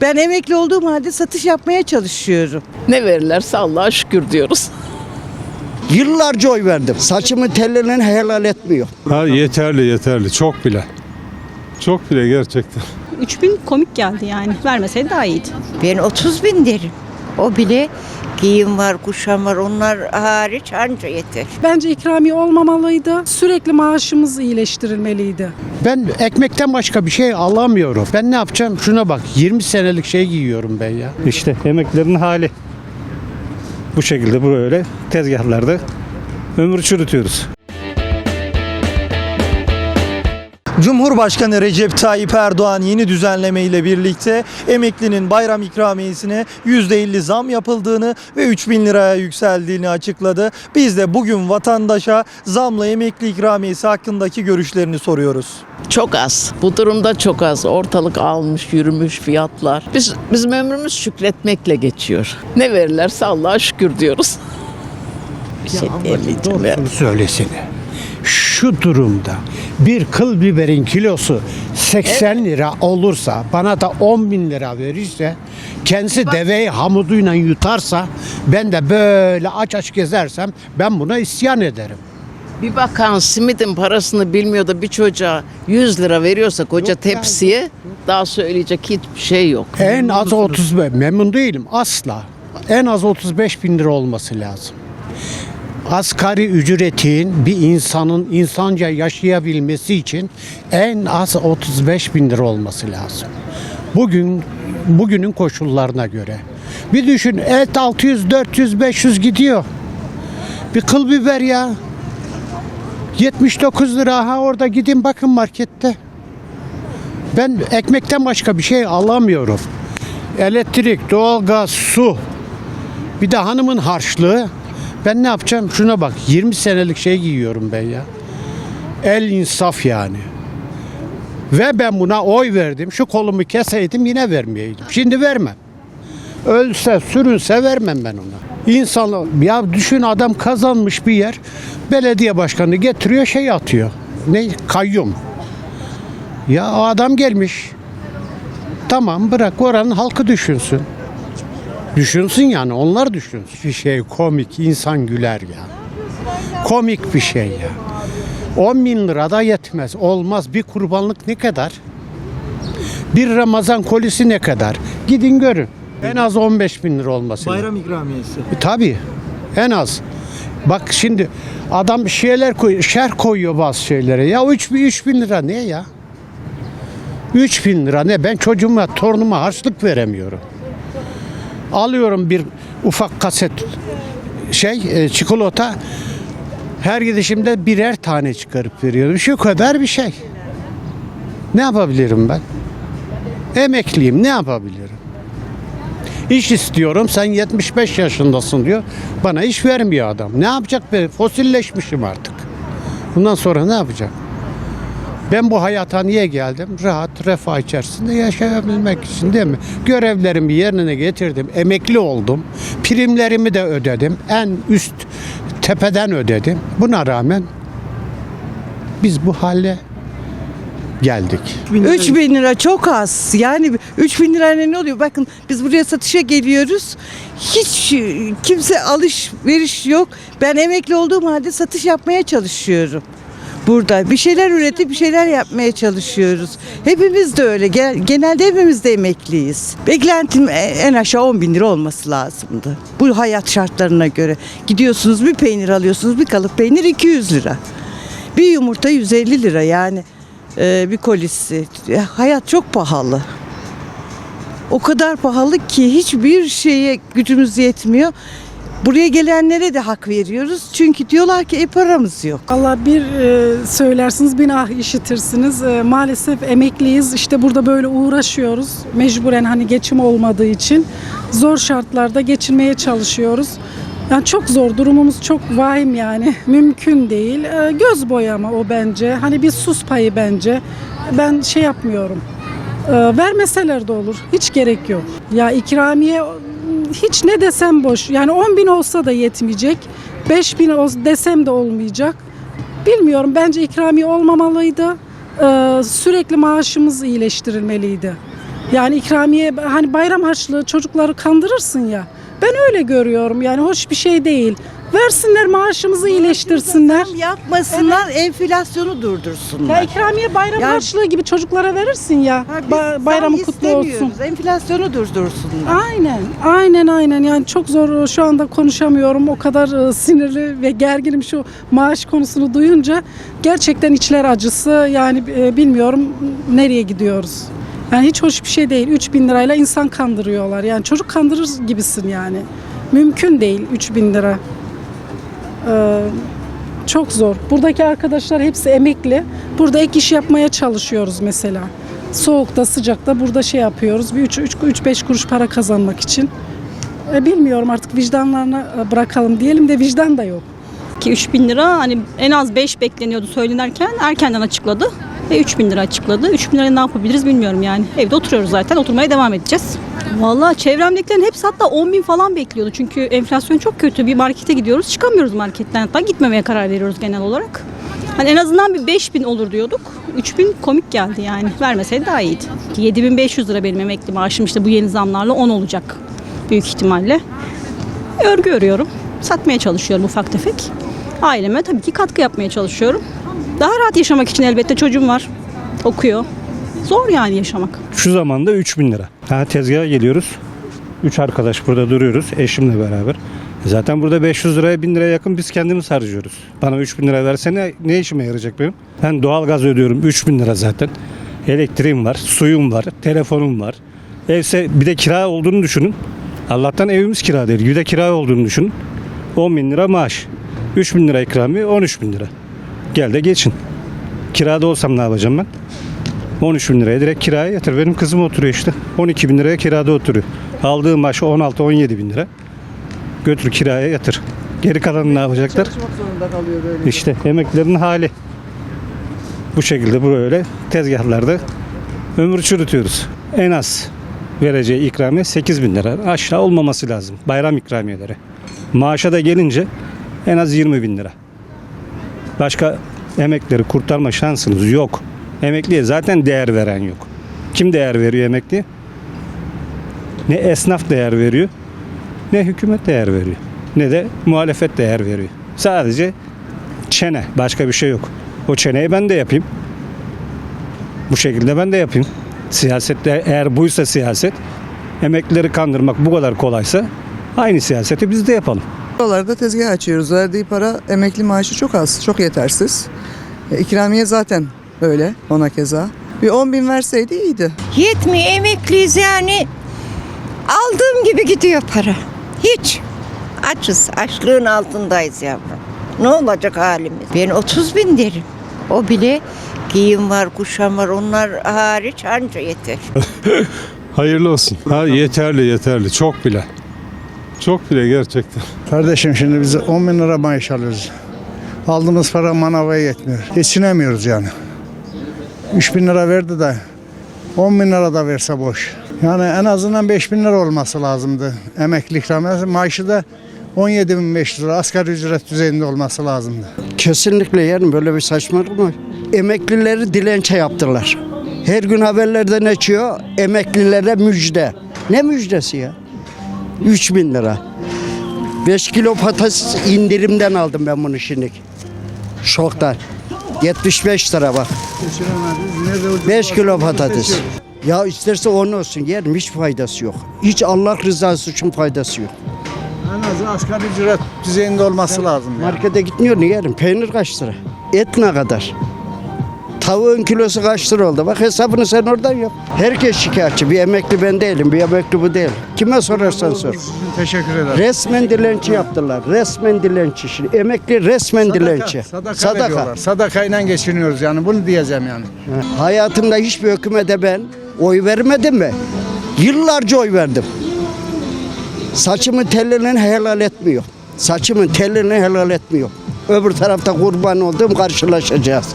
Ben emekli olduğum halde satış yapmaya çalışıyorum. Ne verirlerse Allah'a şükür diyoruz. Yıllarca oy verdim. Saçımı tellerini helal etmiyor. Ha, yeterli yeterli çok bile. Çok bile gerçekten. 3000 komik geldi yani. Vermeseydi daha iyiydi. Ben 30 bin derim. O bile giyim var, kuşam var. Onlar hariç anca yeter. Bence ikramiye olmamalıydı. Sürekli maaşımız iyileştirilmeliydi. Ben ekmekten başka bir şey alamıyorum. Ben ne yapacağım? Şuna bak 20 senelik şey giyiyorum ben ya. İşte emeklilerin hali. Bu şekilde böyle tezgahlarda ömür çürütüyoruz. Cumhurbaşkanı Recep Tayyip Erdoğan yeni düzenleme ile birlikte emeklinin bayram ikramiyesine %50 zam yapıldığını ve 3000 liraya yükseldiğini açıkladı. Biz de bugün vatandaşa zamla emekli ikramiyesi hakkındaki görüşlerini soruyoruz. Çok az. Bu durumda çok az. Ortalık almış, yürümüş fiyatlar. Biz bizim ömrümüz şükretmekle geçiyor. Ne verirlerse Allah'a şükür diyoruz. Bir şey diyemeyeceğim. ya. Söylesene. Şu durumda bir kıl biberin kilosu 80 lira olursa bana da 10 bin lira verirse kendisi deveyi hamuduyla yutarsa ben de böyle aç aç gezersem ben buna isyan ederim. Bir bakan simidin parasını bilmiyor da bir çocuğa 100 lira veriyorsa koca Yok yani. tepsiye daha söyleyecek hiçbir şey yok. En az 35 memnun değilim asla. En az 35 bin lira olması lazım. Asgari ücretin bir insanın insanca yaşayabilmesi için en az 35 bin lira olması lazım. Bugün bugünün koşullarına göre. Bir düşün et 600, 400, 500 gidiyor. Bir kıl biber ya. 79 lira ha orada gidin bakın markette. Ben ekmekten başka bir şey alamıyorum. Elektrik, doğalgaz, su. Bir de hanımın harçlığı. Ben ne yapacağım? Şuna bak 20 senelik şey giyiyorum ben ya. El insaf yani. Ve ben buna oy verdim. Şu kolumu keseydim yine vermeyeydim. Şimdi vermem. Ölse sürünse vermem ben ona. İnsan ya düşün adam kazanmış bir yer. Belediye başkanı getiriyor şey atıyor. Ne? Kayyum. Ya adam gelmiş. Tamam bırak oranın halkı düşünsün. Düşünsün yani onlar düşünsün. Bir şey komik insan güler ya. Komik bir şey ya. 10 bin lira da yetmez. Olmaz bir kurbanlık ne kadar? Bir Ramazan kolisi ne kadar? Gidin görün. En az 15 bin lira olması. Bayram ikramiyesi. E, Tabii. En az. Bak şimdi adam şeyler koyuyor, şer koyuyor bazı şeylere. Ya 3 bin, 3 bin lira ne ya? 3 bin lira ne? Ben çocuğuma, torunuma harçlık veremiyorum. Alıyorum bir ufak kaset şey, e, çikolata. Her gidişimde birer tane çıkarıp veriyorum. Şu kadar bir şey. Ne yapabilirim ben? Emekliyim, ne yapabilirim? İş istiyorum sen 75 yaşındasın diyor. Bana iş vermiyor adam. Ne yapacak be? Fosilleşmişim artık. Bundan sonra ne yapacak? Ben bu hayata niye geldim? Rahat, refah içerisinde yaşayabilmek için değil mi? Görevlerimi yerine getirdim. Emekli oldum. Primlerimi de ödedim. En üst tepeden ödedim. Buna rağmen biz bu hale geldik. 3 bin lira çok az. Yani 3 bin lirayla ne oluyor? Bakın biz buraya satışa geliyoruz. Hiç kimse alışveriş yok. Ben emekli olduğum halde satış yapmaya çalışıyorum. Burada bir şeyler üretip bir şeyler yapmaya çalışıyoruz. Hepimiz de öyle. Gen- Genelde hepimiz de emekliyiz. Beklentim e- en aşağı 10 bin lira olması lazımdı. Bu hayat şartlarına göre. Gidiyorsunuz bir peynir alıyorsunuz bir kalıp peynir 200 lira. Bir yumurta 150 lira yani e, bir kolisi. Ya, Hayat çok pahalı. O kadar pahalı ki hiçbir şeye gücümüz yetmiyor. Buraya gelenlere de hak veriyoruz. Çünkü diyorlar ki e paramız yok. Allah bir e, söylersiniz bin ah işitirsiniz. E, maalesef emekliyiz. İşte burada böyle uğraşıyoruz. Mecburen hani geçim olmadığı için zor şartlarda geçinmeye çalışıyoruz. Yani çok zor durumumuz çok vahim yani mümkün değil. E, göz boyama o bence. Hani bir sus payı bence. Ben şey yapmıyorum. E, vermeseler de olur. Hiç gerek yok. Ya ikramiye hiç ne desem boş. Yani 10 bin olsa da yetmeyecek. 5 bin desem de olmayacak. Bilmiyorum bence ikramiye olmamalıydı. Ee, sürekli maaşımız iyileştirilmeliydi. Yani ikramiye hani bayram harçlığı çocukları kandırırsın ya. Ben öyle görüyorum yani hoş bir şey değil. Versinler maaşımızı iyileştirsinler. Zam yapmasınlar, enflasyonu Ya durdursunlar. ikramiye bayram Ya- harçlığı gibi çocuklara verirsin ya. Ha, biz Ba- zam bayramı kutlu olsun. istemiyoruz, Enflasyonu durdursunlar. Aynen, aynen, aynen. Yani çok zor şu anda konuşamıyorum. O kadar e, sinirli ve gerginim şu maaş konusunu duyunca. Gerçekten içler acısı. Yani e, bilmiyorum nereye gidiyoruz. Yani hiç hoş bir şey değil. 3000 lirayla insan kandırıyorlar. Yani çocuk kandırır gibisin yani. Mümkün değil 3000 lira. Ee, çok zor. Buradaki arkadaşlar hepsi emekli. Burada ek iş yapmaya çalışıyoruz mesela. Soğukta, sıcakta burada şey yapıyoruz. Bir 3-5 kuruş para kazanmak için. E, bilmiyorum artık vicdanlarına e, bırakalım diyelim de vicdan da yok. Ki 3000 lira hani en az 5 bekleniyordu söylenirken erkenden açıkladı. Ve 3000 lira açıkladı. 3000 liraya ne yapabiliriz bilmiyorum yani. Evde oturuyoruz zaten. Oturmaya devam edeceğiz. Vallahi çevremdekilerin hepsi hatta 10 bin falan bekliyordu. Çünkü enflasyon çok kötü. Bir markete gidiyoruz çıkamıyoruz marketten. Hatta gitmemeye karar veriyoruz genel olarak. Hani en azından bir 5000 olur diyorduk. 3000 komik geldi yani. Vermeseydi daha iyiydi. 7500 lira benim emekli maaşım işte bu yeni zamlarla 10 olacak büyük ihtimalle. Örgü örüyorum. Satmaya çalışıyorum ufak tefek. Aileme tabii ki katkı yapmaya çalışıyorum. Daha rahat yaşamak için elbette çocuğum var. Okuyor. Zor yani yaşamak. Şu zamanda 3000 lira. Ha tezgaha geliyoruz. 3 arkadaş burada duruyoruz eşimle beraber. Zaten burada 500 liraya 1000 liraya yakın biz kendimiz harcıyoruz. Bana 3000 lira versene ne işime yarayacak benim? Ben doğalgaz ödüyorum 3000 lira zaten. Elektriğim var, suyum var, telefonum var. Evse bir de kira olduğunu düşünün. Allah'tan evimiz kira değil. Bir de kira olduğunu düşünün. 10 bin lira maaş. 3 bin lira ikramiye 13 bin lira. Gel de geçin. Kirada olsam ne yapacağım ben? 13 bin liraya direkt kiraya yatır. Benim kızım oturuyor işte. 12 bin liraya kirada oturuyor. Aldığı maaşı 16-17 bin lira. Götür kiraya yatır. Geri kalanını ne yapacaklar? İşte emeklilerin hali. Bu şekilde böyle tezgahlarda ömür çürütüyoruz. En az vereceği ikramiye 8 bin lira. Aşağı olmaması lazım. Bayram ikramiyeleri. Maaşa da gelince en az 20 bin lira. Başka emekleri kurtarma şansınız yok. Emekliye zaten değer veren yok. Kim değer veriyor emekliye? Ne esnaf değer veriyor, ne hükümet değer veriyor, ne de muhalefet değer veriyor. Sadece çene, başka bir şey yok. O çeneyi ben de yapayım. Bu şekilde ben de yapayım. Siyasette eğer buysa siyaset, emeklileri kandırmak bu kadar kolaysa aynı siyaseti biz de yapalım. Buralarda tezgah açıyoruz. Verdiği para emekli maaşı çok az, çok yetersiz. E, ikramiye zaten öyle ona keza. Bir 10 bin verseydi iyiydi. Yetmiyor emekliyiz yani. Aldığım gibi gidiyor para. Hiç. Açız. Açlığın altındayız yavrum. Ne olacak halimiz? Ben 30 bin derim. O bile giyim var, kuşam var. Onlar hariç anca yeter. Hayırlı olsun. Ha, yeterli yeterli. Çok bile. Çok bile gerçekten. Kardeşim şimdi biz 10 bin lira maaş alıyoruz. Aldığımız para manavaya yetmiyor. Geçinemiyoruz yani. 3 bin lira verdi de 10 bin lira da verse boş. Yani en azından 5 bin lira olması lazımdı. Emeklilik ikramiyesi maaşı da 17.500 lira asgari ücret düzeyinde olması lazımdı. Kesinlikle yani böyle bir saçmalık mı? Emeklileri dilençe yaptılar. Her gün haberlerden açıyor emeklilere müjde. Ne müjdesi ya? 3 bin lira. 5 kilo patates indirimden aldım ben bunu şimdi. Şoktan. 75 lira bak. 5 kilo patates. Ya isterse 10 olsun yerim hiç faydası yok. Hiç Allah rızası için faydası yok. En azından asgari ücret düzeyinde olması lazım. Markete gitmiyor ne yerim? Peynir kaç lira? Et ne kadar? Tavuğun kilosu kaç lira oldu? Bak hesabını sen oradan yap. Herkes şikayetçi. Bir emekli ben değilim, bir emekli bu değil. Kime sorarsan sor. Teşekkür ederim. Resmen dilenci yaptılar. Resmen dilenci. Şimdi emekli resmen dilenci. Sadaka, sadaka. veriyorlar. Sadakayla geçiniyoruz yani bunu diyeceğim yani. Ha, Hayatımda hiçbir hükümete ben oy vermedim mi? Yıllarca oy verdim. Saçımın tellerini helal etmiyor. Saçımın tellerini helal etmiyor. Öbür tarafta kurban olduğum karşılaşacağız.